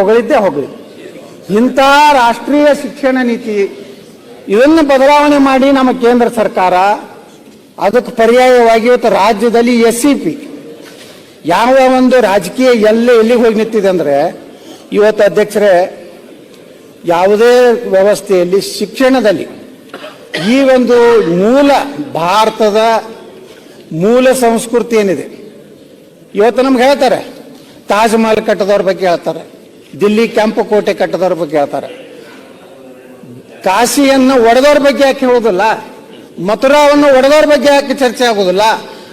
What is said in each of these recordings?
ಹೊಗಳಿದ್ದೇ ಹೋಗಲಿ ಇಂಥ ರಾಷ್ಟ್ರೀಯ ಶಿಕ್ಷಣ ನೀತಿ ಇದನ್ನು ಬದಲಾವಣೆ ಮಾಡಿ ನಮ್ಮ ಕೇಂದ್ರ ಸರ್ಕಾರ, ಅದಕ್ಕೆ ಪರ್ಯಾಯವಾಗಿ ಇವತ್ತು ರಾಜ್ಯದಲ್ಲಿ ಎಸ್ ಸಿ ಪಿ, ಯಾವ ಒಂದು ರಾಜಕೀಯ ಎಲ್ಲೇ ಎಲ್ಲಿಗೆ ಹೋಗಿ ನಿಂತಿದೆ ಅಂದರೆ, ಇವತ್ತು ಅಧ್ಯಕ್ಷರೇ, ಯಾವುದೇ ವ್ಯವಸ್ಥೆಯಲ್ಲಿ ಶಿಕ್ಷಣದಲ್ಲಿ ಈ ಒಂದು ಮೂಲ ಭಾರತದ ಮೂಲ ಸಂಸ್ಕೃತಿ ಏನಿದೆ? ಇವತ್ತು ನಮ್ಗೆ ಹೇಳ್ತಾರೆ, ತಾಜ್ ಮಹಲ್ ಕಟ್ಟದವ್ರ ಬಗ್ಗೆ ಹೇಳ್ತಾರೆ. ದಿಲ್ಲಿ ಕೆಂಪು ಕೋಟೆ ಕಟ್ಟದವ್ರ ಬಗ್ಗೆ ಹೇಳ್ತಾರೆ. ಕಾಶಿಯನ್ನು ಒಡೆದವ್ರ ಬಗ್ಗೆ ಯಾಕೆ ಹೇಳೋದಿಲ್ಲ ಮಥುರಾವನ್ನು ಒಡೆದವ್ರ ಬಗ್ಗೆ ಯಾಕೆ ಚರ್ಚೆ ಆಗೋದಿಲ್ಲ?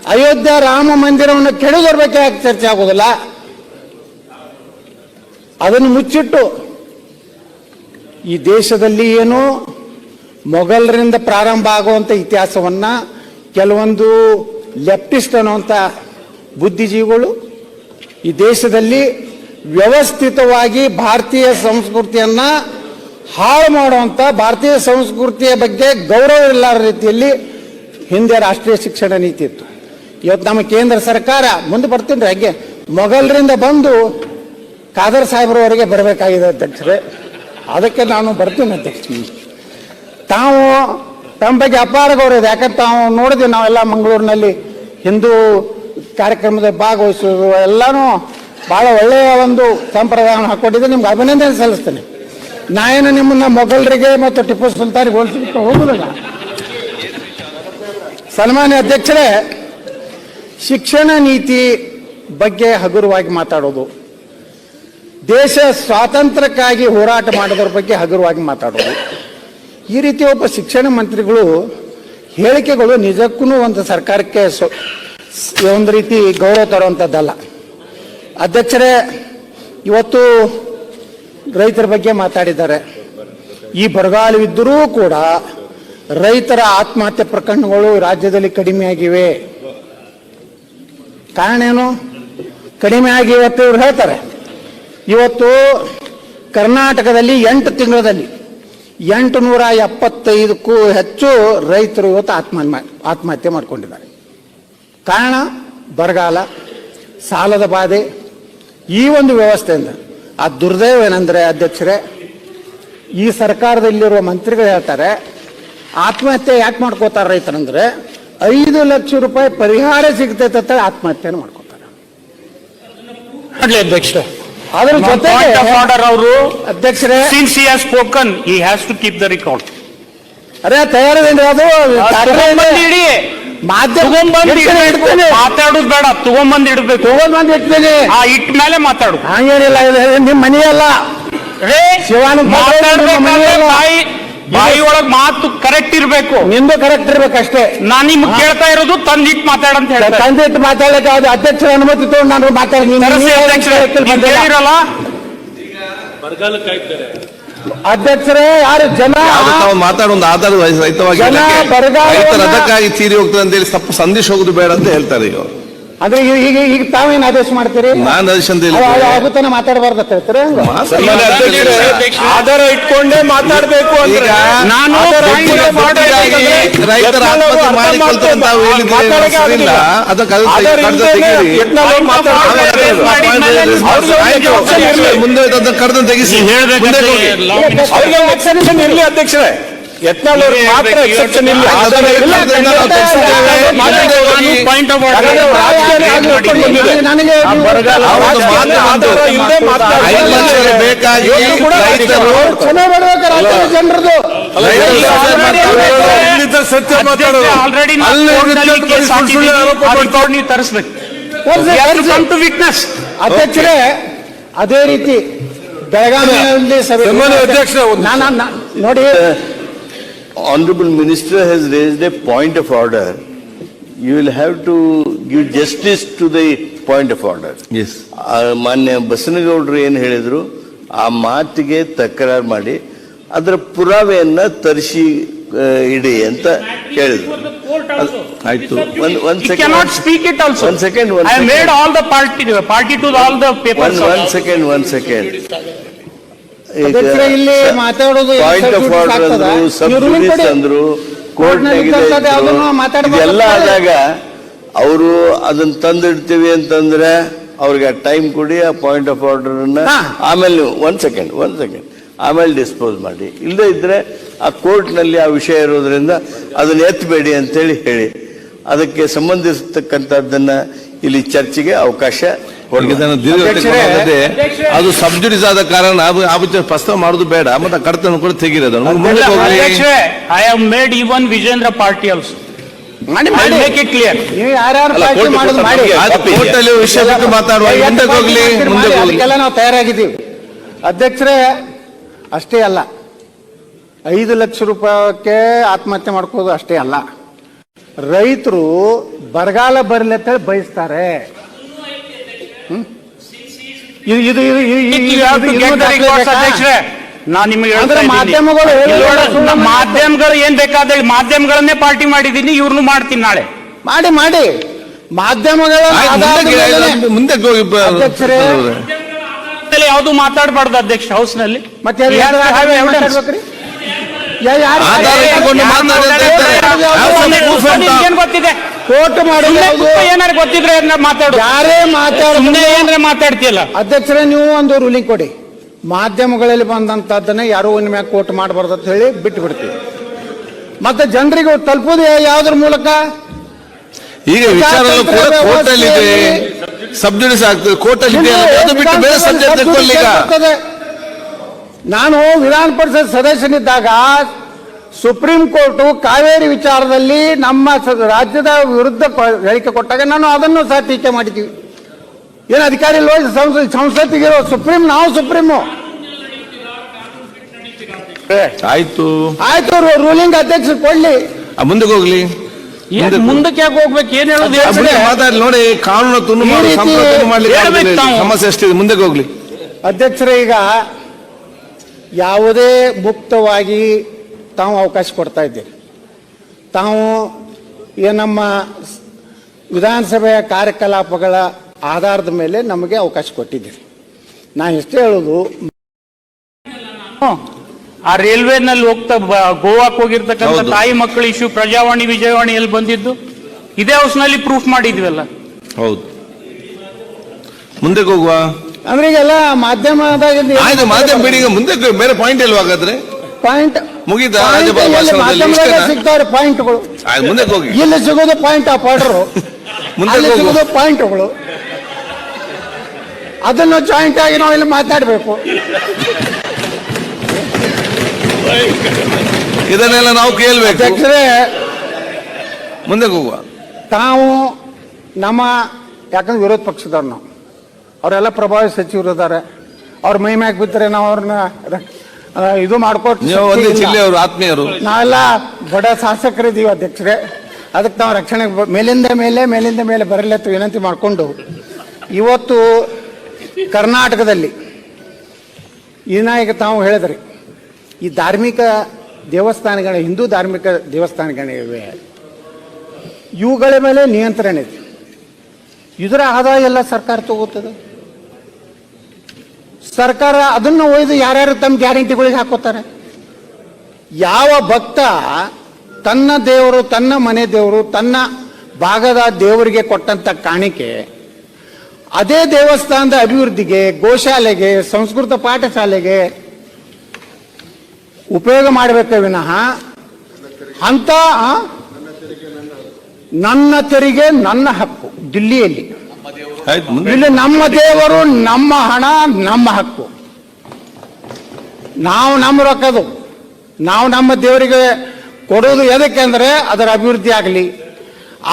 ಅಯೋಧ್ಯ ರಾಮ ಮಂದಿರವನ್ನು ಕೆಡದವ್ರ ಬಗ್ಗೆ ಯಾಕೆ ಚರ್ಚೆ ಆಗೋದಿಲ್ಲ? ಅದನ್ನು ಮುಚ್ಚಿಟ್ಟು ಈ ದೇಶದಲ್ಲಿ ಏನು ಮೊಘಲರಿಂದ ಪ್ರಾರಂಭ ಆಗುವಂಥ ಇತಿಹಾಸವನ್ನ ಕೆಲವೊಂದು ಲೆಫ್ಟಿಸ್ಟ್ ಅನ್ನುವಂಥ ಬುದ್ಧಿಜೀವಿಗಳು ಈ ದೇಶದಲ್ಲಿ ವ್ಯವಸ್ಥಿತವಾಗಿ ಭಾರತೀಯ ಸಂಸ್ಕೃತಿಯನ್ನ ಹಾಳು ಮಾಡುವಂಥ ಭಾರತೀಯ ಸಂಸ್ಕೃತಿಯ ಬಗ್ಗೆ ಗೌರವ ಇಲ್ಲದ ರೀತಿಯಲ್ಲಿ ಹಿಂದೆ ರಾಷ್ಟ್ರೀಯ ಶಿಕ್ಷಣ ನೀತಿ ಇತ್ತು. ಇವತ್ತು ನಮ್ಮ ಕೇಂದ್ರ ಸರ್ಕಾರ ಮುಂದೆ ಬರ್ತೀನಿ ಹಾಗೆ ಮೊಘಲರಿಂದ ಬಂದು ಖಾದರ್ ಸಾಹೇಬ್ರವರೆಗೆ ಬರಬೇಕಾಗಿದೆ ಅಧ್ಯಕ್ಷರೇ. ಅದಕ್ಕೆ ನಾನು ಬರ್ತೀನಿ ಅಧ್ಯಕ್ಷ ತಾವು ತಮ್ಮ ಬಗ್ಗೆ ಅಪಾರ ಗೌರವ ಇದೆ. ಯಾಕಂದ್ರೆ ತಾವು ನೋಡಿದ್ವಿ ನಾವೆಲ್ಲ ಮಂಗಳೂರಿನಲ್ಲಿ ಹಿಂದೂ ಕಾರ್ಯಕ್ರಮದಲ್ಲಿ ಭಾಗವಹಿಸೋದು ಎಲ್ಲಾನು ಬಹಳ ಒಳ್ಳೆಯ ಒಂದು ಸಂಪ್ರದಾಯವನ್ನು ಹಾಕೊಂಡಿದ್ದೆ ನಿಮ್ಗೆ ಅಭಿನಂದನೆ ಸಲ್ಲಿಸ್ತೇನೆ. ನಾನು ಏನು ನಿಮ್ಮನ್ನ ಮೊಘಲರಿಗೆ ಮತ್ತು ಟಿಪ್ಪು ಸುಲ್ತಾನಿಗೆ ಹೋಲಿಸ್ಲಿಕ್ಕೆ ಹೋಗುದಿಲ್ಲ. ಸನ್ಮಾನ್ಯ ಅಧ್ಯಕ್ಷರೇ, ಶಿಕ್ಷಣ ನೀತಿ ಬಗ್ಗೆ ಹಗುರವಾಗಿ ಮಾತಾಡೋದು. ದೇಶ ಸ್ವಾತಂತ್ರ್ಯಕ್ಕಾಗಿ ಹೋರಾಟ ಮಾಡೋದ್ರ ಬಗ್ಗೆ ಹಗುರವಾಗಿ ಮಾತಾಡೋದು. ಈ ರೀತಿ ಒಬ್ಬ ಶಿಕ್ಷಣ ಮಂತ್ರಿಗಳು ಹೇಳಿಕೆಗಳು ನಿಜಕ್ಕೂ ಒಂದು ಸರ್ಕಾರಕ್ಕೆ ಒಂದು ರೀತಿ ಗೌರವ ತರುವಂಥದ್ದಲ್ಲ. ಅಧ್ಯಕ್ಷರೇ, ಇವತ್ತು ರೈತರ ಬಗ್ಗೆ ಮಾತಾಡಿದ್ದಾರೆ. ಈ ಬರಗಾಲವಿದ್ದರೂ ಕೂಡ ರೈತರ ಆತ್ಮಹತ್ಯೆ ಪ್ರಕರಣಗಳು ರಾಜ್ಯದಲ್ಲಿ ಕಡಿಮೆ ಆಗಿವೆ ಕಾರಣ ಏನು? ಕಡಿಮೆ ಆಗಿ ಇವತ್ತು ಇವ್ರು ಹೇಳ್ತಾರೆ. ಇವತ್ತು ಕರ್ನಾಟಕದಲ್ಲಿ ಎಂಟು ತಿಂಗಳಲ್ಲಿ ಎಂಟು ನೂರ ಎಪ್ಪತ್ತೈದಕ್ಕೂ ಹೆಚ್ಚು ರೈತರು ಇವತ್ತು ಆತ್ಮ ಆತ್ಮಹತ್ಯೆ ಮಾಡಿಕೊಂಡಿದ್ದಾರೆ. ಕಾರಣ ಬರಗಾಲ, ಸಾಲದ ಬಾಧೆ ಈ ಒಂದು ವ್ಯವಸ್ಥೆಯಿಂದ ಆ ದುರ್ದೈವ ಏನಂದ್ರೆ ಅಧ್ಯಕ್ಷರೇ ಈ ಸರ್ಕಾರದಲ್ಲಿರುವ ಮಂತ್ರಿಗಳು ಹೇಳ್ತಾರೆ ಆತ್ಮಹತ್ಯೆ ಯಾಕೆ ಮಾಡ್ಕೋತಾರೆ ರೈತರಂದ್ರೆ ಐದು ಲಕ್ಷ ರೂಪಾಯಿ ಪರಿಹಾರ ಸಿಗ್ತೈತೆ ಅಂತ ಆತ್ಮಹತ್ಯೆನ ಮಾಡ್ಕೋತಾರೆ. ಅಧ್ಯಕ್ಷರೇ. ಅಧ್ಯಕ್ಷ ಅದ್ರ ಆರ್ಡರ್ ಅವರು ಅಧ್ಯಕ್ಷರೇ since he has spoken he has to keep the record ಅದೇ ತಯಾರಿದೇನ್ರಿ ಅದು ತಗೊಂಬಂದ್ ತಗೊಂಬಂದ್ ಮಾತಾಡೋದು ಬೇಡ ತಗೊಂಬಂದ್ ಇಡ್ಬೇಕು. ತಗೊಂಡ್ ಬಂದು ಇಟ್ತೀನಿ ಆ ಇಟ್ಟ ಮೇಲೆ ಮಾತಾಡು. ಹಂಗೇನಿಲ್ಲ ನಿಮ್ ಮನೆಯಲ್ಲ. ರೇ ಶಿವಾನ ಬಾಯಿ ಬಾಯಿ ಒಳಗ್ ಮಾತು ಕರೆಕ್ಟ್ ಇರ್ಬೇಕು. ನಿಂದು ಕರೆಕ್ಟ್ ಇರ್ಬೇಕಷ್ಟೇ. ನಾನ್ ನಿಮ್ಗೆ ಕೇಳ್ತಾ ಇರೋದು ತಂದಿಟ್ ಮಾತಾಡಂತ ಹೇಳ್ತಾರೆ ತಂದಿಟ್ಟು ಮಾತಾಡಕ್ಕೆ ಅದು ಅಧ್ಯಕ್ಷರ ಅನುಮತಿ ತಗೊಂಡು ನಾನು ಮಾತಾಡಿ ನೀನು ತರಸಿ ನೀವೇ ಅಧ್ಯಕ್ಷರೇ, ನೀವ್ ಯಾರು ಜನ ಯಾವ್ದು ತಾವು ಮಾತಾಡೋ ಒಂದು ಆಧಾರ ರಹಿತವಾಗಿ ಬರಗಾಲವನ್ನ- ಅದಕ್ಕಾಗಿ ತೀರಿ ಹೋಗ್ತದೆ ಅಂತ ಹೇಳಿ ತಪ್ಪು ಸಂದೇಶ ಹೋಗುದು ಬೇಡ ಅಂತ ಹೇಳ್ತಾರೆ ಈಗ. ಅಂದ್ರೆ ಈಗ ಈಗ ಈಗ ತಾವೇನು ಆದೇಶ ಮಾಡ್ತೀರಿ ನಾನು ಆದೇಶ ಅಂತ ಹೇಳಿದ್ರೆ ಆಗುತ್ತಾನೆ ಮಾತಾಡಬಾರ್ದು ಅಂತ ಹೇಳ್ತೀರಿ ಹಂಗ ಸನ್ಮಾನ್ಯ ಅಧ್ಯಕ್ಷರೇ, ಆಧಾರ ಇಟ್ಕೊಂಡೇ ಮಾತಾಡಬೇಕು ಈಗ ನಾನು ಆಧಾರ ಇಟ್ಕೊಂಡು ರೈತರ ಆತ್ಮಹತ್ಯೆ ಮಾಡಿಕೊಳ್ತಾರೆ ಅಂತ ತಾವು ಹೇಳಿದ್ರೆ ಸರಿಯಿಲ್ಲ ಅದಕ್ಕೆ ಅದು ಆಧಾರ ಕಡ್ದು ಇಲ್ದೇನೆ ತೆಗೀರಿ. ಯತ್ನಾಳ್ ಅವ್ರು ಮಾತಾಡ್ತಾರೆ. ಆಮೇಲೆ ಅದು ಮಾಡಿದ್ಮೇಲೆ ಆಯ್ತು. ಆಯ್ತು. option ಇರ್ಲಿ. ಮುಂದೆ ಅದನ್ನ ಕಡ್ದು ತೆಗಿಸಿ ಮುಂದೆ ಹೋಗಿ ಅವ್ರಿಗೆ ಎಕ್ಸೆಪ್ಷನ್ ಇರ್ಲಿ ಅಧ್ಯಕ್ಷರೇ ಯತ್ನಾಳ್ ಮಾತ್ರ ಎಕ್ಸೆಪ್ಷನ್ ಇರ್ಲಿ. ಪಾಯಿಂಟ್ ಆಫ್ ಬೇಕಾಗಿ ಜನರದು. ಸತ್ಯ ಆಲ್ರೆಡಿ ಮಾಡ್ತಾರೆ. ನೀವು ತರಿಸ್ಬೇಕು. ವಿಟ್ನೆಸ್ ಅಧ್ಯಕ್ಷರೇ ಅದೇ ರೀತಿ ಬೆಳಗಾವಿಯಲ್ಲಿ ಸಭೆ ನೋಡಿ Honorable Minister has raised a point of order. You will have to give justice to the point of order. Yes ಮಾನ್ಯ ಬಸನಗೌಡರು ಏನು ಹೇಳಿದ್ರು ಆ ಮಾತಿಗೆ ತಕರಾರು ಮಾಡಿ ಅದರ ಪುರಾವೆಯನ್ನ ತರಿಸಿ ಆ, ಇಡಿ ಅಂತ ಹೇಳಿದ್ರು ಆಯ್ತು ಒಂದ್ ಒಂದ್ You cannot speak it also. One second, one I have second. made all the party, party to all the papers. One second, one second. ಇಲ್ಲಿ ಮಾತಾಡೋದು ಪಾಯಿಂಟ್ ಆಫ್ ಆರ್ಡರ್? ಅಂದ್ರು ಸಬ್ಸಿಡೀಸ್. ಅಂದ್ರು ಕೋರ್ಟ್ ಅಂತ ಆದಾಗ ಅವರು ಅದನ್ನ ತಂದಿಡ್ತೀವಿ ಅಂತಂದ್ರೆ ಅವ್ರಿಗೆ ಟೈಮ್ ಕೊಡಿ ಆ ಪಾಯಿಂಟ್ ಆಫ್ ಆರ್ಡರ್. ಆಮೇಲೆ ನೀವು ಒಂದ್ ಸೆಕೆಂಡ್ ಒನ್ ಸೆಕೆಂಡ್ ಆಮೇಲೆ ಡಿಸ್ಪೋಸ್ ಮಾಡಿ ಇಲ್ಲದೇ ಇದ್ರೆ ಆ ಕೋರ್ಟ್ನಲ್ಲಿ ಆ ವಿಷಯ ಇರೋದ್ರಿಂದ ಅದನ್ನ ಎತ್ತಬೇಡಿ ಅಂತೇಳಿ ಹೇಳಿ ಅದಕ್ಕೆ ಸಂಬಂಧಿಸತಕ್ಕಂಥದ್ದನ್ನ ಇಲ್ಲಿ ಚರ್ಚೆಗೆ ಅವಕಾಶ ಅದು ಸಬ್ಜುಡಿಸ್ ಆದ ಕಾರಣ ಪ್ರಸ್ತಾವ ಮಾಡುದು ಬೇಡ ಮತ್ತೆ ಕಡತನ ಕೂಡ ತೆಗೀರದು. I have made even Vijendra party also ತಯಾರಾಗಿದ್ದೀವಿ. ಅಧ್ಯಕ್ಷರೇ ಅಷ್ಟೇ ಅಲ್ಲ. ಐದು ಲಕ್ಷ ರೂಪಾಯಕ್ಕೆ ಆತ್ಮಹತ್ಯೆ ಮಾಡ್ಕೋದು ಅಷ್ಟೇ ಅಲ್ಲ. ರೈತರು ಬರಗಾಲ ಬರಲಿ ಅಂತ ಹೇಳಿ ಬಯಸ್ತಾರೆ? ಇದು ಇದು ನಾನ್ ನಿಮಗೆ ಮಾಧ್ಯಮಗಳು ಮಾಧ್ಯಮಗಳು ಏನ್ ಬೇಕಾದ್ರೆ ಮಾಧ್ಯಮಗಳನ್ನೇ ಪಾರ್ಟಿ ಮಾಡಿದೀನಿ ಇವ್ರನ್ನು ಮಾಡ್ತೀನಿ ನಾಳೆ. ಮಾಡಿ ಮಾಡಿ. ಮಾಧ್ಯಮಗಳ ಮುಂದೆ ಯಾವುದು ಮಾತಾಡಬಾರ್ದು ಅಧ್ಯಕ್ಷ ಹೌಸ್ನಲ್ಲಿ ಮತ್ತೆ? ನಿಮ್ಗೇನ್ ಗೊತ್ತಿದೆ? ಕೋರ್ಟ್ ಮಾಡೋದು ಕೂತ್ಕೊ ಗೊತ್ತಿದ್ರೆ ಅದನ್ನ ಮಾತಾಡು. ಯಾರೇ ಮಾತಾಡ ಏನಾರ ಮಾತಾಡ್ತೀಯಲ್ಲ. ಅಧ್ಯಕ್ಷರೇ ನೀವು ಒಂದು ರೂಲಿಂಗ್ ಕೊಡಿ. ಮಾಧ್ಯಮಗಳಲ್ಲಿ ಬಂದಂತದ್ದನ್ನ ಯಾರು ಒಂದ್ ಮ್ಯಾಗ ಕೋಟ್ ಮಾಡಬಾರ್ದು ಅಂತ ಹೇಳಿ ಬಿಟ್ಟು ಬಿಡ್ತೀವಿ ಮತ್ತೆ ಜನರಿಗೆ ತಲುಪೋದು ಯಾವ್ದ್ರ ಮೂಲಕ? ಈಗ ವಿಚಾರ ಕೂಡ ಕೋರ್ಟಲ್ಲಿ ಇದೆ. ಸಬ್ಜುಡಿಸ್ ಆಗ್ತದೆ ಕೋರ್ಟ್ ಇದೆ ಅದು ಬಿಟ್ಟು ಬೇರೆ ಸಬ್ಜೆಕ್ಟ್ ತಗೊಳ್ಳಿ ಈಗ ನಾನು ವಿಧಾನ ಪರಿಷತ್ ಸದಸ್ಯನಿದ್ದಾಗ ಸುಪ್ರೀಂ ಕೋರ್ಟ್ ಕಾವೇರಿ ವಿಚಾರದಲ್ಲಿ ನಮ್ಮ ರಾಜ್ಯದ ವಿರುದ್ಧ ಹೇಳಿಕೆ ಕೊಟ್ಟಾಗ ನಾನು ಅದನ್ನು ಸಹ ಟೀಕೆ ಮಾಡಿದ್ದೀವಿ ಏನು ಅಧಿಕಾರಿ ಸಂಸತ್ತಿಗಿರೋ ಸುಪ್ರೀಂ ನಾವು ಸುಪ್ರೀಮು. ಆಯ್ತು. ಆಯ್ತು ರೂಲಿಂಗ್ ಅಧ್ಯಕ್ಷ ಕೊಡ್ಲಿ. ಮುಂದಕ್ಕೆ ಮುಂದೆ ಹೋಗ್ಲಿ. ಮುಂದಕ್ಕೆ ಯಾಕೆ ಹೋಗ್ಬೇಕು? ಏನ್ ಹೇಳೋದು. ಮಾತಾಡಿ ನೋಡಿ ಕಾನೂನು ತುಂಡು ಮಾಡ್ಲಿಕ್ಕೆ. ಸಮಸ್ಯೆ ಎಷ್ಟಿದೆ? ಮುಂದಕ್ಕೆ ಹೋಗ್ಲಿ. ಅಧ್ಯಕ್ಷರೇ ಈಗ ಯಾವುದೇ ಮುಕ್ತವಾಗಿ ತಾವು ಅವಕಾಶ ಕೊಡ್ತಾ ಇದ್ದೀರಿ. ತಾವು ಈ ನಮ್ಮ ವಿಧಾನಸಭೆಯ ಕಾರ್ಯಕಲಾಪಗಳ ಆಧಾರದ ಮೇಲೆ ನಮಗೆ ಅವಕಾಶ ಕೊಟ್ಟಿದ್ದೀರಿ. ನಾನು ಎಷ್ಟೇ ಹೇಳೋದು ಆ ರೈಲ್ವೆನಲ್ಲಿ ಹೋಗ್ತಾ ಬ- ಗೋವಾಕ್ ಹೋಗಿರ್ತಕ್ಕಂಥ ತಾಯಿ ಮಕ್ಕಳು ಇಶ್ಯೂ ಪ್ರಜಾವಾಣಿ ವಿಜಯವಾಣಿ ಎಲ್ಲಿ ಬಂದಿದ್ದು ಇದೇ ಹೌಸ್ನಲ್ಲಿ ಪ್ರೂಫ್ ಮಾಡಿದ್ವಲ್ಲ. ಹೌದು. ಮುಂದೆ ಹೋಗುವ? ಅಂದ್ರೆ ಈಗೆಲ್ಲ ಮಾಧ್ಯಮ ಮುಂದೆ. ಬೇರೆ ಪಾಯಿಂಟ್ ಇಲ್ವಾ ಹಾಗಾದ್ರೆ ಪಾಯಿಂಟ್ ಇಷ್ಟೇನಾ? ಸಿಗ್ತಾವ್ರೆ ಪಾಯಿಂಟ್ಗಳು? ಮುಂದೆ ಹೋಗಿ. ಇಲ್ಲಿ ಸಿಗೋದು ಪಾಯಿಂಟ್ ಆ ಪಾಡ್ರು? ಮುಂದೆ ಸಿಗೋದು ಪಾಯಿಂಟ್ಗಳು. ಅದನ್ನು ಜಾಯಿಂಟ್ ಆಗಿ ನಾವು ಇಲ್ಲಿ ಮಾತಾಡಬೇಕು. ಇದನ್ನೆಲ್ಲ ನಾವು ಕೇಳಬೇಕು. ಯಾಕಂದ್ರೆ ಮುಂದೆ ಹೋಗುವ. ತಾವು ನಮ್ಮ ಯಾಕಂದ್ರೆ ವಿರೋಧ ಪಕ್ಷದವ್ರು ನಾವು. ಅವರೆಲ್ಲ ಪ್ರಭಾವಿ ಸಚಿವರು ಇದ್ದಾರೆ ಅವ್ರ ಮೈ ಮ್ಯಾಗ ಬಿದ್ದರೆ ನಾವು ಅವ್ರನ್ನ ಇದು ಮಾಡ್ಕೊಟ್ಟು ನೀವು ಒಂದೇ ಜಿಲ್ಲೆಯವರು ಆತ್ಮೀಯರು. ನಾವೆಲ್ಲ ಬಡ ಶಾಸಕರಿದ್ದೀವಿ ಅಧ್ಯಕ್ಷರೇ. ಅದಕ್ಕೆ ನಾವು ರಕ್ಷಣೆ ಬ- ಮೇಲಿಂದ ಮೇಲೆ ಮೇಲಿಂದ ಮೇಲೆ ಬರಲಿ ಅಂತ ವಿನಂತಿ ಮಾಡಿಕೊಂಡು ಇವತ್ತು ಕರ್ನಾಟಕದಲ್ಲಿ ವಿನಾಯಕ ತಾವು ಹೇಳಿದ್ರಿ ಈ ಧಾರ್ಮಿಕ ದೇವಸ್ಥಾನಗಳ ಹಿಂದೂ ಧಾರ್ಮಿಕ ದೇವಸ್ಥಾನಗಳಿವೆ ಇವುಗಳ ಮೇಲೆ ನಿಯಂತ್ರಣ ಇದೆ. ಇದರ ಆದಾಯ ಎಲ್ಲ ಸರ್ಕಾರ ತಗೋತದೆ. ಸರ್ಕಾರ ಅದನ್ನು ಒಯ್ದು ಯಾರ್ಯಾರು ತಮ್ಮ ಗ್ಯಾರಂಟಿಗಳಿಗೆ ಹಾಕೋತಾರೆ? ಯಾವ ಭಕ್ತ ತನ್ನ ದೇವರು, ತನ್ನ ಮನೆ ದೇವರು, ತನ್ನ ಭಾಗದ ದೇವರಿಗೆ ಕೊಟ್ಟಂತ ಕಾಣಿಕೆ, ಅದೇ ದೇವಸ್ಥಾನದ ಅಭಿವೃದ್ಧಿಗೆ, ಗೋಶಾಲೆಗೆ, ಸಂಸ್ಕೃತ ಪಾಠಶಾಲೆಗೆ ಉಪಯೋಗ ಮಾಡಬೇಕೇ ವಿನಃ ಅಂತ ನನ್ನ ತೆರಿಗೆ, ನನ್ನ ಹಕ್ಕು, ದಿಲ್ಲಿಯಲ್ಲಿ. ಇಲ್ಲಿ, ನಮ್ಮ ದೇವರು ನಮ್ಮ ಹಣ, ನಮ್ಮ ಹಕ್ಕು. ನಾವು ನಮ್ಮ ರೊಕ್ಕದು. ನಾವು ನಮ್ಮ ದೇವರಿಗೆ ಕೊಡೋದು ಎದಕ್ಕೆ ಅಂದ್ರೆ ಅದರ ಅಭಿವೃದ್ಧಿ ಆಗಲಿ.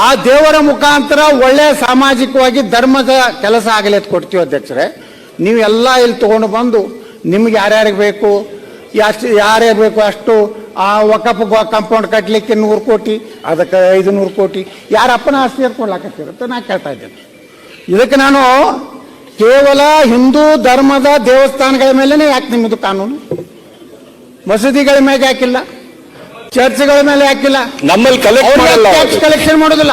ಆ ದೇವರ ಮುಖಾಂತರ ಒಳ್ಳೆ ಸಾಮಾಜಿಕವಾಗಿ ಧರ್ಮದ ಕೆಲಸ ಆಗಲಿ ಅಂತ ಕೊಡ್ತೀವಿ ಅಧ್ಯಕ್ಷರೇ. ನೀವೆಲ್ಲ ಇಲ್ಲಿ ತೊಗೊಂಡು ಬಂದು ನಿಮ್ಗೆ ಯಾರ್ಯಾರಿಗೆ ಬೇಕು, ಎಷ್ಟು, ಯಾರ್ಯಾರು ಬೇಕು ಅಷ್ಟು, ಆ ಒಕ್ಕಪ್ಪ ಕಾಂಪೌಂಡ್ ಕಟ್ಟಲಿಕ್ಕೆ ನೂರು ಕೋಟಿ, ಅದಕ್ಕೆ ಐದು ನೂರು ಕೋಟಿ. ಯಾರಪ್ಪನ ಆಸ್ತಿ ಕೊಡ್ಲಾಕತ್ತಿರುತ್ತೆ ನಾನು ಕೇಳ್ತಾ ಇದ್ದೇನೆ. ಇದಕ್ಕೆ ನಾನು ಕೇವಲ ಹಿಂದೂ ಧರ್ಮದ ದೇವಸ್ಥಾನಗಳ ಮೇಲೆನೆ ಯಾಕೆ ನಿಮ್ಮದು ಕಾನೂನು? ಮಸೀದಿಗಳ ಮೇಲೆ ಯಾಕಿಲ್ಲ? ಚರ್ಚ್ಗಳ ಮೇಲೆ ಯಾಕಿಲ್ಲ? ನಮ್ಮಲ್ಲಿ ಟ್ಯಾಕ್ಸ್ ಕಲೆಕ್ಷನ್ ಮಾಡೋದಿಲ್ಲ.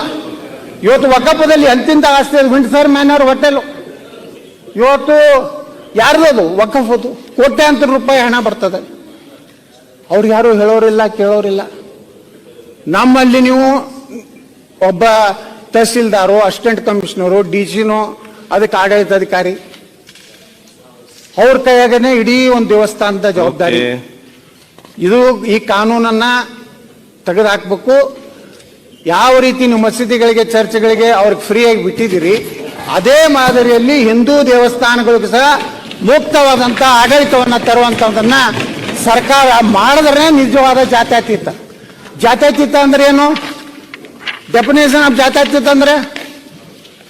ಇವತ್ತು ವಕಫದಲ್ಲಿ ಅಂತಿಂತ ಆಸ್ತಿ ಸರ್ ವಿಂಡ್ಸರ್ ಮ್ಯಾನರ್ ಹೋಟೆಲ್ ಇವತ್ತು ಯಾರ್ದದು ವಕಫದು ಕೋಟ್ಯಾಂತರ ರೂಪಾಯಿ ಹಣ ಬರ್ತದೆ. ಅವ್ರು ಯಾರು ಹೇಳೋರಿಲ್ಲ ಕೇಳೋರಿಲ್ಲ. ನಮ್ಮಲ್ಲಿ ನೀವು ಒಬ್ಬ ತಹಸೀಲ್ದಾರು ಅಸಿಸ್ಟೆಂಟ್ ಕಮಿಷನರು ಡಿ ಸಿನೋ ಅದಕ್ಕೆ ಆಡಳಿತಾಧಿಕಾರಿ. ಅವ್ರ ಕೈಯಾಗನೇ ಇಡೀ ಒಂದು ದೇವಸ್ಥಾನದ ಜವಾಬ್ದಾರಿ. ಇದು ಈ ಕಾನೂನನ್ನ ತೆಗೆದುಹಾಕ್ಬೇಕು. ಯಾವ ರೀತಿ ನೀವು ಮಸೀದಿಗಳಿಗೆ ಚರ್ಚ್ಗಳಿಗೆ ಅವ್ರಿಗೆ ಫ್ರೀಯಾಗಿ ಬಿಟ್ಟಿದ್ದೀರಿ ಅದೇ ಮಾದರಿಯಲ್ಲಿ ಹಿಂದೂ ದೇವಸ್ಥಾನಗಳಿಗೂ ಸಹ ಮುಕ್ತವಾದಂಥ ಆಡಳಿತವನ್ನು ತರುವಂಥದ್ದನ್ನ ಸರ್ಕಾರ ಮಾಡಿದ್ರೆ ನಿಜವಾದ ಜಾತ್ಯತೀತ. ಜಾತ್ಯತೀತ ಅಂದ್ರೆ ಏನು? ಡೆಫಿನೇಷನ್ ಆಫ್ ಅಂದ್ರೆ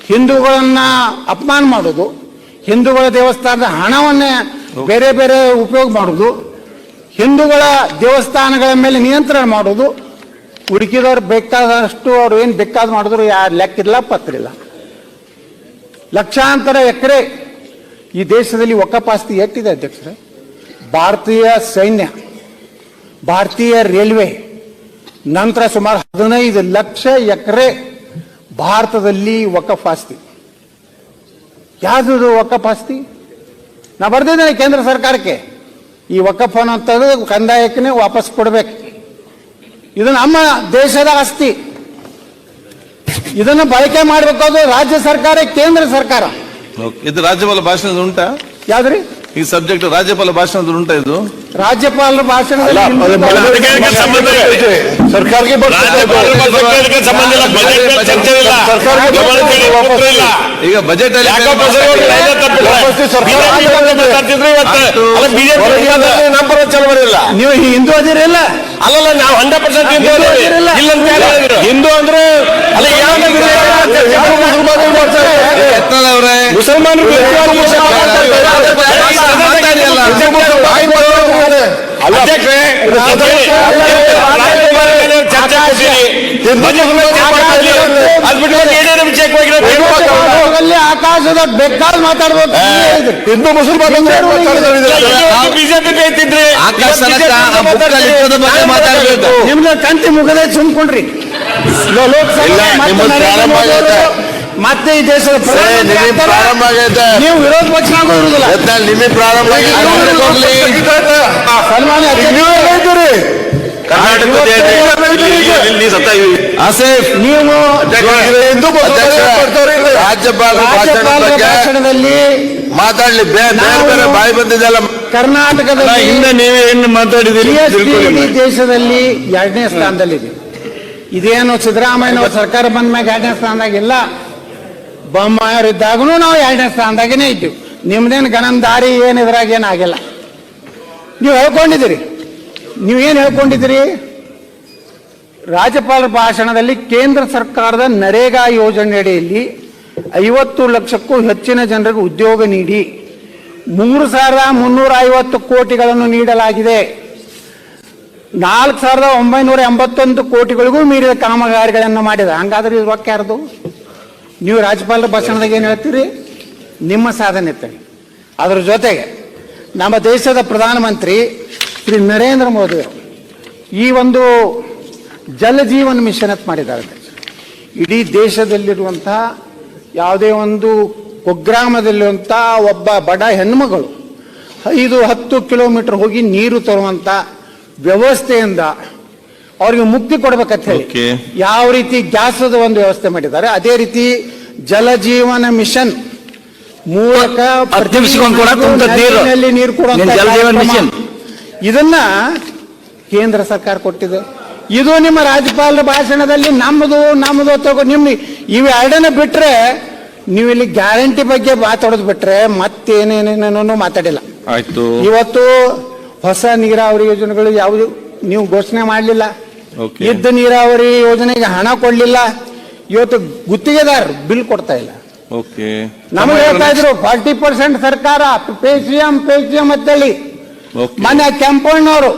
ಹಿಂದೂಗಳನ್ನ ಅಪಮಾನ ಮಾಡೋದು, ಹಿಂದೂಗಳ ದೇವಸ್ಥಾನದ ಹಣವನ್ನೇ ಬೇರೆ ಬೇರೆ ಉಪಯೋಗ ಮಾಡೋದು, ಹಿಂದೂಗಳ ದೇವಸ್ಥಾನಗಳ ಮೇಲೆ ನಿಯಂತ್ರಣ ಮಾಡೋದು. ಹುಡುಕಿದವ್ರು ಬೇಕಾದಷ್ಟು ಅವ್ರು ಏನು ಬೇಕಾದ್ ಮಾಡಿದ್ರು ಯಾರು ಲೆಕ್ಕಿಲ್ಲ ಪತ್ರಿಲ್ಲ ಲಕ್ಷಾಂತರ ಎಕರೆ ಈ ದೇಶದಲ್ಲಿ ಒಕ್ಕಪಾಸ್ತಿ ಎಷ್ಟಿದೆ ಅಧ್ಯಕ್ಷರೇ? ಭಾರತೀಯ ಸೈನ್ಯ, ಭಾರತೀಯ ರೈಲ್ವೆ ನಂತರ ಸುಮಾರು ಹದಿನೈದು ಲಕ್ಷ ಎಕರೆ ಭಾರತದಲ್ಲಿ ವಕಫ್ ಆಸ್ತಿ. ಯಾವುದು ವಕಫ್ ಆಸ್ತಿ? ನಾ ಬರ್ದಿದ್ದೇನೆ ಕೇಂದ್ರ ಸರ್ಕಾರಕ್ಕೆ. ಈ ವಕಫ್ ಅನ್ನೋಂಥದ್ದು ಕಂದಾಯಕ್ಕೆ ವಾಪಸ್ ಕೊಡ್ಬೇಕು. ಇದು ನಮ್ಮ ದೇಶದ ಆಸ್ತಿ. ಇದನ್ನು ಬಳಕೆ ಮಾಡಬೇಕಾದ್ರೆ ರಾಜ್ಯ ಸರ್ಕಾರ ಕೇಂದ್ರ ಸರ್ಕಾರ. ಇದು ರಾಜ್ಯಪಾಲ ಭಾಷಣ ಉಂಟಾ? ಯಾವ್ದ್ರಿ? ಈ ಸಬ್ಜೆಕ್ಟ್ ರಾಜ್ಯಪಾಲ ಭಾಷಣದ ಉಂಟಾ ಇದು? ರಾಜ್ಯಪಾಲರ ಭಾಷಣದಲ್ಲಿ ಸಂಬಂಧ ಸರ್ಕಾರಕ್ಕೆ ಸಂಬಂಧ ಇಲ್ಲ. ಬಜೆಟ್ ಮೇಲೆ ಚರ್ಚೆ ಸರ್ಕಾರಕ್ಕೆ ಗಮನಕ್ಕೆ ಇಲ್ಲ. ಈಗ ಬಜೆಟ್ ಅಲ್ಲಿ ನೀವು ಹಿಂದೂ ಅದಿರಲ್ಲ ಅಲ್ಲಲ್ಲ ನಾವು ಹಂಡ್ರೆಡ್ ಪರ್ಸೆಂಟ್ ಹಿಂದೂ ಹಿಂದೂ ಅಂದ್ರೆ ಅಲ್ಲ ಯಾವ ಮುಸಲ್ಮಾನರು ಆಕಾಶದ ಬೆಕ್ಕಾಲ್ ಮಾತಾಡ್ಬೇಕು. ಹಿಂದೂ ಮುಸಲ್ಮಾನ ಬಿಜೆಪಿ ಬೇಯ್ತಿದ್ರಿ ನಿಮ್ದು ಕಂತಿ ಮುಗದೆ ಸುಮ್ಕೊಂಡ್ರಿ ಲೋಕಸಭೆ ಮತ್ತೆ ಈ ದೇಶದ ನಿಮಗೆ. ಪ್ರಾರಂಭ ಆಗೈತೆ. ನೀವು ವಿರೋಧ ಪಕ್ಷ ಆಗೋದಿಲ್ಲ ನಿಮಗೆ ಪ್ರಾರಂಭ. ಸನ್ಮಾನ್ಯ ಆಸೇಫ್ ನೀವು ಬಗ್ಗೆ ಭಾಷಣದಲ್ಲಿ ಮಾತಾಡ್ಲಿ ಬೇರೆ ಬಾಯಿ ಬಂದಿದ್ದೆಲ್ಲ ಕರ್ನಾಟಕದ ಹಿಂದೆ ಏನು ಮಾತಾಡಿದಿರಿ GST ಇಡೀ ದೇಶದಲ್ಲಿ ಎರಡನೇ ಸ್ಥಾನದಲ್ಲಿದೆ. ಇದೇನು ಸಿದ್ದರಾಮಯ್ಯ ಸರ್ಕಾರ ಬಂದ ಮ್ಯಾಗ ಎರಡನೇ ಸ್ಥಾನದಾಗಿಲ್ಲ. ಬೊಮ್ಮಾಯರಿದ್ದಾಗೂ ನಾವು ಎರಡನೇ ಸ್ಥಾನದಾಗೇನೆ ಇದ್ದೀವಿ. ನಿಮ್ದೇನು ಗಣಂದಾರಿ ಏನು ಇದ್ರಾಗ ಏನು ಆಗಿಲ್ಲ. ನೀವು ಹೇಳ್ಕೊಂಡಿದ್ದೀರಿ. ನೀವೇನು ಹೇಳ್ಕೊಂಡಿದ್ದೀರಿ? ರಾಜ್ಯಪಾಲರ ಭಾಷಣದಲ್ಲಿ ಕೇಂದ್ರ ಸರ್ಕಾರದ ನರೇಗಾ ಯೋಜನೆಯಡಿಯಲ್ಲಿ ಐವತ್ತು ಲಕ್ಷಕ್ಕೂ ಹೆಚ್ಚಿನ ಜನರಿಗೆ ಉದ್ಯೋಗ ನೀಡಿ ಮೂರು ಸಾವಿರದ ಮುನ್ನೂರ ಐವತ್ತು ಕೋಟಿಗಳನ್ನು ನೀಡಲಾಗಿದೆ. ನಾಲ್ಕು ಸಾವಿರದ ಒಂಬೈನೂರ ಎಂಬತ್ತೊಂದು ಕೋಟಿಗಳಿಗೂ ಮೀರಿದ ಕಾಮಗಾರಿಗಳನ್ನು ಮಾಡಿದ. ಹಂಗಾದ್ರೆ ಇದು ಯಾರ್ದು? ನೀವು ರಾಜ್ಯಪಾಲರ ಭಾಷಣದಾಗ ಏನು ಹೇಳ್ತೀರಿ ನಿಮ್ಮ ಸಾಧನೆ ತಳಿ ಅದ್ರ ಜೊತೆಗೆ ನಮ್ಮ ದೇಶದ ಪ್ರಧಾನಮಂತ್ರಿ ಶ್ರೀ ನರೇಂದ್ರ ಮೋದಿ ಈ ಒಂದು ಜಲ ಜೀವನ್ ಮಿಷನ್ ಅಂತ ಮಾಡಿದ್ದಾರೆ. ಇಡೀ ದೇಶದಲ್ಲಿರುವಂತಹ ಯಾವುದೇ ಒಂದು ಕುಗ್ರಾಮದಲ್ಲಿರುವಂಥ ಒಬ್ಬ ಬಡ ಹೆಣ್ಮಗಳು ಐದು ಹತ್ತು ಕಿಲೋಮೀಟರ್ ಹೋಗಿ ನೀರು ತರುವಂಥ ವ್ಯವಸ್ಥೆಯಿಂದ ಅವ್ರಿಗೆ ಮುಕ್ತಿ ಕೊಡ್ಬೇಕಂತ ಹೇಳಿ ಯಾವ ರೀತಿ ಗ್ಯಾಸದ ಒಂದು ವ್ಯವಸ್ಥೆ ಮಾಡಿದ್ದಾರೆ ಅದೇ ರೀತಿ ಜಲ ಜೀವನ ಮಿಷನ್ ಮೂಲಕ ನೀರು. ನಿಮ್ ಮಿಷನ್. ಇದನ್ನ ಕೇಂದ್ರ ಸರ್ಕಾರ ಕೊಟ್ಟಿದೆ ಇದು ನಿಮ್ಮ ರಾಜ್ಯಪಾಲರ ಭಾಷಣದಲ್ಲಿ ನಮ್ಮದು ನಮ್ಮದು ತಗೋ ನಿಮ್ಮ ಇವು ಎರಡನ್ನ ಬಿಟ್ರೆ ನೀವು ಇಲ್ಲಿ ಗ್ಯಾರಂಟಿ ಬಗ್ಗೆ ಮಾತಾಡೋದು ಬಿಟ್ರೆ ಮತ್ತೇನೇನೇನೇನೋ ಮಾತಾಡಿಲ್ಲ ಆಯ್ತು ಇವತ್ತು ಹೊಸ ನೀರಾವರಿ ಯೋಜನೆಗಳು ಯಾವುದು ನೀವು ಘೋಷಣೆ ಮಾಡಲಿಲ್ಲ. ಇದ್ದ ನೀರಾವರಿ ಯೋಜನೆಗೆ ಹಣ ಕೊಡ್ಲಿಲ್ಲ. ಇವತ್ತು ಗುತ್ತಿಗೆದಾರ ಬಿಲ್ ಕೊಡ್ತಾ ಇಲ್ಲ. ಓಕೆ ನಮಗೆ ಹೇಳ್ತಾ ಇದ್ರು ಫಾರ್ಟಿ ಪರ್ಸೆಂಟ್ ಸರ್ಕಾರ PayCM M pay C M ಅಂತೇಳಿ ಮನೆ ಕೆಂಪಣ್ಣವರು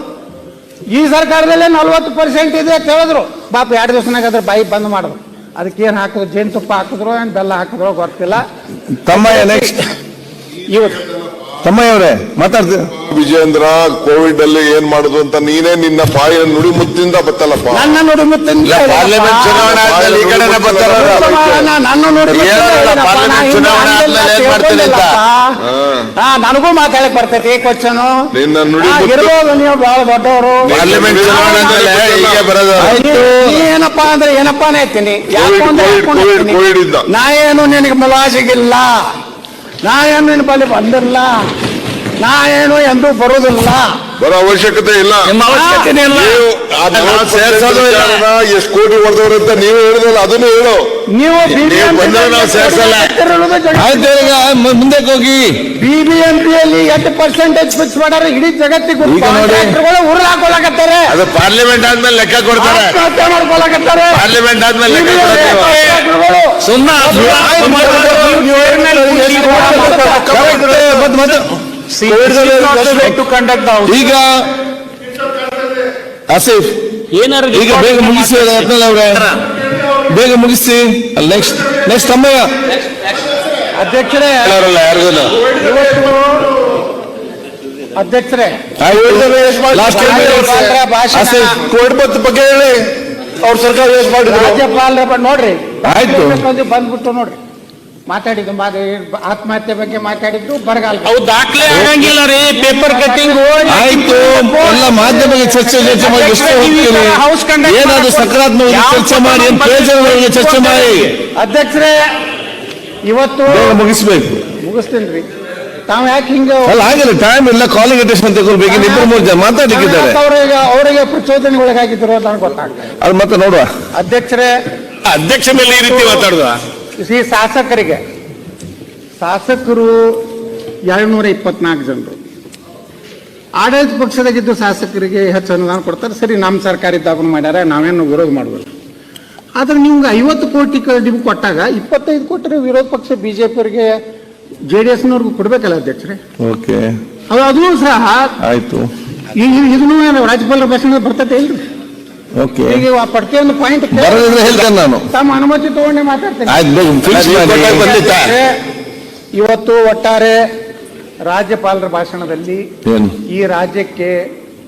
ಈ ಸರ್ಕಾರದಲ್ಲೇ ನಲ್ವತ್ತು ಪರ್ಸೆಂಟ್ ಇದೆ ಅಂತ ಹೇಳಿದ್ರು. ಪಾಪ ಎರಡು ದಿವಸನಾಗ ಅದ್ರ ಬಾಯಿ ಬಂದ್ ಮಾಡಿದ್ರು. ಅದಕ್ಕೆ ಏನ್ ಹಾಕಿದ್ರು? ಜೇನುತುಪ್ಪ ಹಾಕಿದ್ರು ಏನ್ ಬೆಲ್ಲ ಹಾಕಿದ್ರು ಗೊತ್ತಿಲ್ಲ. ತಮ್ಮ ನೆಕ್ಸ್ಟ್ ಇವತ್ತು ತಮ್ಮಯ್ಯ ಅವರೇ ಮಾತಾಡ್ತೀವಿ ವಿಜೇಂದ್ರ ಕೋವಿಡ್ ಅಲ್ಲಿ ಏನ್ ಮಾಡುದು ಅಂತ ನೀನೇ ನಿನ್ನ ಬಾಯಿಯ ನುಡಿ ಮುತ್ತಿಂದ ಬತ್ತಲ್ಲಪ್ಪ ನನ್ನ ನುಡಿ ಮುತ್ತಿಂದ ಪಾರ್ಲಿಮೆಂಟ್ ಚುನಾವಣೆ ಆದ್ಮೇಲೆ ಈ ಕಡೆನೇ ಬರ್ತಾರ ಅವ್ರು. ನನ್ನ ನುಡಿ ಮುತ್ತಿಂದ ಹೇಳಲ್ಲ, ಏನಪ್ಪ, ಪಾರ್ಲಿಮೆಂಟ್ ನಾ ಇನ್ನೂ ಚುನಾವಣೆ ಆದ್ಮೇಲೆ ಏನ್ ಮಾಡ್ತೀನಿ ಅಂತ. ತಿಳ್ಕೊಂಡಿಲ್ಲಪ್ಪ. ಹಾ, ನನಗೂ ಮಾತಾಡಕ್ ಬರ್ತೈತಿ ಕ್ವಶನ್ ನಿನ್ನ ನುಡಿ ಮುತ್ತು- ಇರ್ಬೋದು ನೀವು ಬಹಳ ದೊಡ್ಡವರು ಪಾರ್ಲಿಮೆಂಟ್ ಚುನಾವಣೆ ಆದ್ಮೇಲೆ ಹೀಗೆ ಬರೋದು ನೀ ಏನಪ್ಪಾ ಅಂದ್ರೆ ಏನಪ್ಪಾನೇ ಹೇಳ್ತೀನಿ ಯಾಕೆ ಕೋವಿಡ್, ಅಂದ್ರೆ ಕೋವಿಡ್, ಹೇಳ್ಕೊಂಡು ಕೋವಿಡ್, ಹೋಗ್ತೀನಿ. ಕೋವಿಡ್ ಇದ್ದ. ನಾ ಏನು ನಿನಗೆ ಮುಲಾಜಿಗಿಲ್ಲ ನಾ ಏನು ನಿನ್ನ ಬಳಿ ಬಂದಿಲ್ಲ ನಾ ಏನು ಎಂದೂ ಬರುವುದಿಲ್ಲ ಬರೋ ಅವಶ್ಯಕತೆ ಇಲ್ಲ. ನಿಮ್ಮ ಅವಶ್ಯಕತೆ ಇಲ್ಲ. ನೀವು ಆ ನಾವು ಸೇರ್ಸೋದು ಇಲ್ಲ. ಎಷ್ಟು ಕೋಟಿ ಹೊಡೆದವ್ರು ಅಂತ ನೀವು ಹೇಳಿದ್ರಲ್ಲ ಅದನ್ನು ಹೇಳು. ನೀವು ನೀವು ಬಂದ್ರೆ ನಾವು ಸೇರ್ಸಲ್ಲ. ಆಯ್ತು ಈಗ ಮು- ಮುಂದಕ್ಕೆ ಹೋಗಿ. ಬಿಬಿಎಂಪಿಯಲ್ಲಿ ಎಷ್ಟು ಪರ್ಸೆಂಟೇಜ್ ಫಿಕ್ಸ್ ಮಾಡ್ಯಾರ ಇಡೀ ಜಗತ್ತಿಗೆ ಈಗ ನೋಡಿ. ಉರುಳು ಹಾಕೊಳಕತ್ತಾರೆ ಅದು ಪಾರ್ಲಿಮೆಂಟ್ ಆದ್ಮೇಲೆ ಲೆಕ್ಕ ಕೊಡ್ತಾರೆ. ಆತ್ಮಹತ್ಯೆ ಮಾಡ್ಕೊಳಕತ್ತಾರೆ. ಪಾರ್ಲಿಮೆಂಟ್ ಆದ್ಮೇಲೆ ಲೆಕ್ಕ ಕೊಡ್ತಾರೆ. ಸುಮ್ಮನೆ ಈಗ ಆಸಿಫ್ ಏನಾರು ಈಗ ಬೇಗ ಮುಗಿಸಿ ರತ್ನಲ್ ಅವ್ರೆ. ಬೇಗ ಮುಗಿಸಿ. ನೆಕ್ಸ್ಟ್ ನೆಕ್ಸ್ಟ್ ಅಮ್ಮಯ್ಯ. ಅಧ್ಯಕ್ಷರೇ. ಹೇಳೋರಲ್ಲ ಯಾರಿಗೂ ಇವತ್ತು ಅಧ್ಯಕ್ಷರೇ. ಬತ್ ಬಗ್ಗೆ ಹೇಳಿ. ಅವ್ರ ಸರ್ಕಾರ ವೇಸ್ಟ್ ಮಾಡಿದ್ರು ರಾಜ್ಯಪಾಲರ ಬ- ನೋಡ್ರಿ. ಆಯ್ತು. ಬಂದು ಬಂದ್ಬಿಟ್ಟು ನೋಡ್ರಿ. ಮಾತಾಡಿದ್ದು ಮಾತು ಆತ್ಮಹತ್ಯೆ ಬಗ್ಗೆ ಮಾತಾಡಿದ್ದು ಬರಗಾಲ ಅವು ದಾಖಲೆ ಆಗಂಗಿಲ್ಲ ರೀ ಪೇಪರ್ ಕಟ್ಟಿಂಗ್ ಆಯ್ತು ಎಲ್ಲ ಮಾಧ್ಯಮ ಚರ್ಚೆ ಚರ್ಚೆ ಮಾಡಿ ಎಷ್ಟು ಹೋಗ್ತೀರಿ. ಏನಾದ್ರು ಸಕಾರಾತ್ಮಕ ಚರ್ಚೆ ಮಾಡಿ ಪ್ರಯೋಜನಗಳಿಗೆ ಚರ್ಚೆ ಮಾಡಿ. ಅಧ್ಯಕ್ಷರೇ ಇವತ್ತು ಮುಗಿಸ್ಬೇಕು. ಮುಗಿಸ್ತೀನಿ ರೀ. ತಾವ್ ಯಾಕೆ ಹಿಂಗ ಅಲ್ಲ ಆಗಿಲ್ಲ ಟೈಮ್ ಇಲ್ಲ ಕಾಲಿಂಗ್ ಅಟೆನ್ಷನ್ ತಗೊಳ್ಬೇಕು ಇಬ್ಬರು ಮೂರು ಜನ ಮಾತಾಡ್ಲಿಕ್ಕಿದ್ದಾರೆ. ಅವರಿಗೆ ಅವರಿಗೆ ಪ್ರಚೋದನೆಗೊಳಗಾಗಿದ್ರು ಅಂತ ನನಗೆ ಗೊತ್ತಾಗ್ತದೆ ಅದು ಮತ್ತೆ ನೋಡುವ. ಅಧ್ಯಕ್ಷರೇ ಅಧ್ಯಕ್ಷ ಮೇಲೆ ಈ ರೀತಿ ಮಾತಾಡುವ? ಈ ಶಾಸಕರಿಗೆ. ಶಾಸಕರು ಎರಡ್ನೂರ ಇಪ್ಪತ್ನಾಲ್ಕು ಜನರು. ಆಡಳಿತ ಪಕ್ಷದಾಗಿದ್ದು ಶಾಸಕರಿಗೆ ಹೆಚ್ಚು ಅನುದಾನ ಕೊಡ್ತಾರೆ. ಸರಿ ನಮ್ಮ ಸರ್ಕಾರ ಇದ್ದಾಗ ಮಾಡ್ಯಾರ ನಾವೇನು ವಿರೋಧ ಮಾಡಬೇಕು ಆದರೆ ನಿಮ್ಗೆ ಐವತ್ತು ಕೋಟಿ ನಿಮ್ಗೆ ಕೊಟ್ಟಾಗ ಇಪ್ಪತ್ತೈದು ಕೋಟಿ ವಿರೋಧ ಪಕ್ಷ ಬಿಜೆಪಿಯವರಿಗೆ ಜೆ ಡಿ ಎಸ್ನವ್ರಿಗೂ ಕೊಡ್ಬೇಕಲ್ಲ ಅಧ್ಯಕ್ಷರೇ? ಓಕೆ. ಅದು ಅದೂ ಸಹ ಆಯ್ತು. ಇದನ್ನೂ ರಾಜ್ಯಪಾಲರ ಭಾಷಣ ಬರ್ತೈತೆ ಇಲ್ರಿ ಓಕೆ ಈಗ ಆ ಪ್ರತಿಯೊಂದು ಪಾಯಿಂಟ್ ಬರೋದಿದ್ರೆ ಹೇಳ್ತೇನೆ ನಾನು. ತಮ್ಮ ಅನುಮತಿ ತಗೊಂಡೆ ಮಾತಾಡ್ತೇನೆ. ಆಯ್ತು ಬೇಗ fix ಮಾಡಿ. ಬಂದಿತ್ತಾ? ಇವತ್ತು ಒಟ್ಟಾರೆ ರಾಜ್ಯಪಾಲರ ಭಾಷಣದಲ್ಲಿ ಏನು? ಈ ರಾಜ್ಯಕ್ಕೆ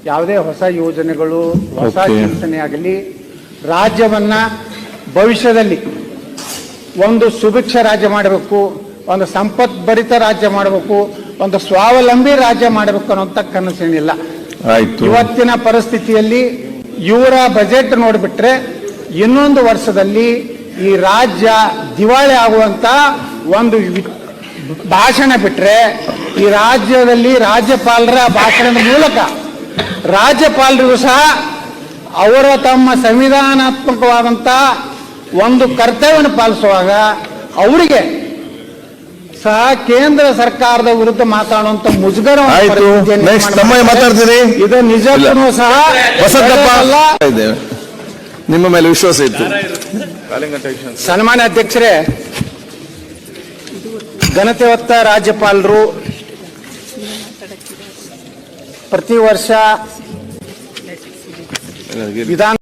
ಯಾವುದೇ ಹೊಸ ಯೋಜನೆಗಳು ಹೊಸ Okay. ಚಿಂತನೆ ಆಗಲಿ ರಾಜ್ಯವನ್ನ ಭವಿಷ್ಯದಲ್ಲಿ ಒಂದು ಸುಭಿಕ್ಷ ರಾಜ್ಯ ಮಾಡಬೇಕು ಒಂದು ಸಂಪತ್ ಭರಿತ ರಾಜ್ಯ ಮಾಡಬೇಕು ಒಂದು ಸ್ವಾವಲಂಬಿ ರಾಜ್ಯ ಮಾಡಬೇಕು ಅನ್ನೋಂಥ ಕನಸೇನಿಲ್ಲ. ಆಯ್ತು. ಇವತ್ತಿನ ಪರಿಸ್ಥಿತಿಯಲ್ಲಿ ಇವರ ಬಜೆಟ್ ನೋಡಿಬಿಟ್ರೆ ಇನ್ನೊಂದು ವರ್ಷದಲ್ಲಿ ಈ ರಾಜ್ಯ ದಿವಾಳಿ ಆಗುವಂತ ಒಂದು ಭಾಷಣ ಬಿಟ್ರೆ ಈ ರಾಜ್ಯದಲ್ಲಿ ರಾಜ್ಯಪಾಲರ ಭಾಷಣದ ಮೂಲಕ ರಾಜ್ಯಪಾಲರಿಗೂ ಸಹ ಅವರ ತಮ್ಮ ಸಂವಿಧಾನಾತ್ಮಕವಾದಂತ ಒಂದು ಕರ್ತವ್ಯವನ್ನು ಪಾಲಿಸುವಾಗ ಅವರಿಗೆ ಸಹ ಕೇಂದ್ರ ಸರ್ಕಾರದ ವಿರುದ್ಧ ಮಾತಾಡುವಂತ ಮುಜುಗರ ಆಯ್ತು ನೆಕ್ಸ್ಟ್ ತಮ್ಮಯ್ಯ ಮಾತಾಡ್ತೀರಿ? ಇದು ನಿಜಕ್ಕೂ ಸಹ ಇದ್ದೇವೆ ನಿಮ್ಮ ಮೇಲೆ ವಿಶ್ವಾಸ ಇತ್ತು. ಸನ್ಮಾನ್ಯ ಅಧ್ಯಕ್ಷರೇ ಘನತೆ ಹೊತ್ತ ರಾಜ್ಯಪಾಲರು ಪ್ರತಿ ವರ್ಷ ವಿಧಾನ